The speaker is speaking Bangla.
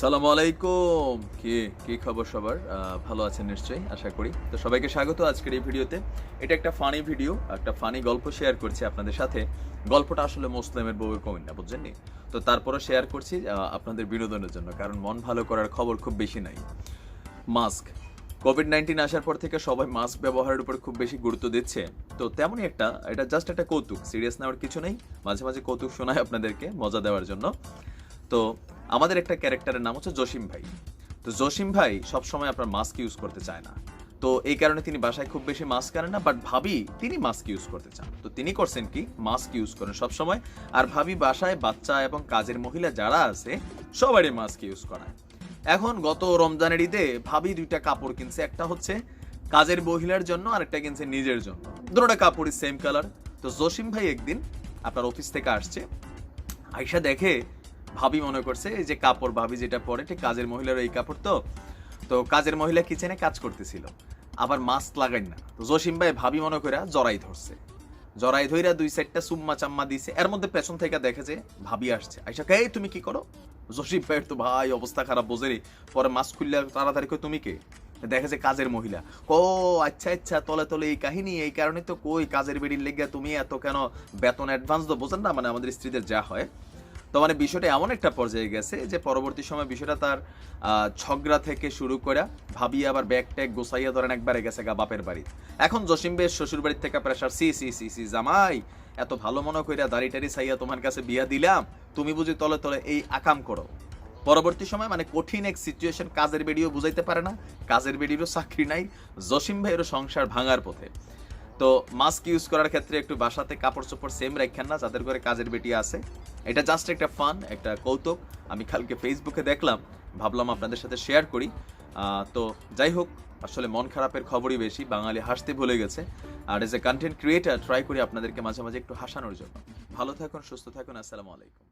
সালাম আলাইকুম। কি কি খবর সবার? ভালো আছেন নিশ্চয়ই, আশা করি। তো সবাইকে স্বাগত আজকের এই ভিডিওতে। এটা একটা ফানি ভিডিও একটা ফানি গল্প শেয়ার করছি আপনাদের সাথে। গল্পটা আসলে মুসলিমের বউয়ের কমিন বুঝছেন? তো তারপরও শেয়ার করছি আপনাদের বিনোদনের জন্য, কারণ মন ভালো করার খবর খুব বেশি নাই। মাস্ক কোভিড নাইন্টিন আসার পর থেকে সবাই মাস্ক ব্যবহারের উপর খুব বেশি গুরুত্ব দিচ্ছে। তো তেমনই একটা, এটা জাস্ট একটা কৌতুক সিরিয়াস নেওয়ার কিছু নেই। মাঝে মাঝে কৌতুক শোনায় আপনাদেরকে, মজা দেওয়ার জন্য। তো আমাদের একটা ক্যারেক্টারের নাম হচ্ছে জসিম ভাই। তো জসিম ভাই সবসময় আপনার মাস্ক ইউজ করতে চায় না। তো এই কারণে তিনি বাসায় খুব বেশি মাস্ক আনেন না বাট ভাবি তিনি মাস্ক ইউজ করতে চান। তো তিনি করছেন কি? মাস্ক ইউজ করেন সবসময়। আর ভাবি বাসায় বাচ্চা এবং কাজের মহিলা যারা আছে, সবারই মাস্ক ইউজ করায়। এখন গত রমজানের ঈদে ভাবি দুইটা কাপড় কিনছে। একটা হচ্ছে কাজের মহিলার জন্য আর একটা কিনছে নিজের জন্য। দুটোটা কাপড়ই সেম কালার তো জসিম ভাই একদিন আপনার অফিস থেকে আসছে। আইসা দেখে ভাবি মনে করছে, এই যে কাপড়, ভাবি যেটা পরে, ঠিক কাজের মহিলার এই কাপড় তো। তো কাজের মহিলা কিচেনে কাজ করতেছিল। আবার মাস্ক লাগাই না। তো জসিম ভাই ভাবি মনে করে জড়াই ধরছে। জড়াই ধইরা দুই সাইডটা সুম্মা চাম্মা দিছে। এর মধ্যে পেছন থেকে দেখে যে ভাবি আসছে। আইসা কে তুমি কি করো? জসিম ভাইয়ের তো ভাই অবস্থা খারাপ বোঝেরি পরে মাস্ক খুললে তাড়াতাড়ি কই তুমি কে? দেখে যে কাজের মহিলা। ও আচ্ছা আচ্ছা তলে তলে এই কাহিনী, এই কারণে তো কই কাজের বেডির লেগে তুমি এত কেন বেতন অ্যাডভান্স তো বোঝেন না মানে আমাদের স্ত্রীদের যা হয়। তো মানে বিষয়টা এমন একটা পর্যায়ে গেছে যে পরবর্তী সময় বিষয়টা তার ঝগড়া থেকে শুরু করে ভাবি আবার ব্যাগ ট্যাগ গোসাইয়া ধরেন একবারে গেছে গা বাপের বাড়ি। এখন জসিম বেশ শ্বশুর বাড়ির থেকে প্রেশার সি সি সি সি, জামাই, এত ভালো মনে কইরা দাড়ি টাড়ি সাইয়া তোমার কাছে বিয়া দিলাম, তুমি বুঝি তলে তলে এই আকাম করো। পরবর্তী সময় মানে কঠিন এক সিচুয়েশন কাজের বেডিও বুঝাইতে পারে না, কাজের বেডিরও চাকরি নাই, জসিম ভাইয়েরও সংসার ভাঙার পথে। তো মাস্ক ইউজ করার ক্ষেত্রে একটু বাসাতে কাপড় চোপড় সেম রাখেন না, যাদের করে কাজের বেটি আছে। এটা জাস্ট একটা ফান একটা কৌতুক। আমি কালকে ফেসবুকে দেখলাম, ভাবলাম আপনাদের সাথে শেয়ার করি। তো যাই হোক, আসলে মন খারাপের খবরই বেশি, বাঙালি হাসতে ভুলে গেছে। আর as a content creator try করি আপনাদেরকে মাঝে মাঝে একটু হাসানোর জন্য। ভালো থাকুন, সুস্থ থাকুন, আসসালামু আলাইকুম।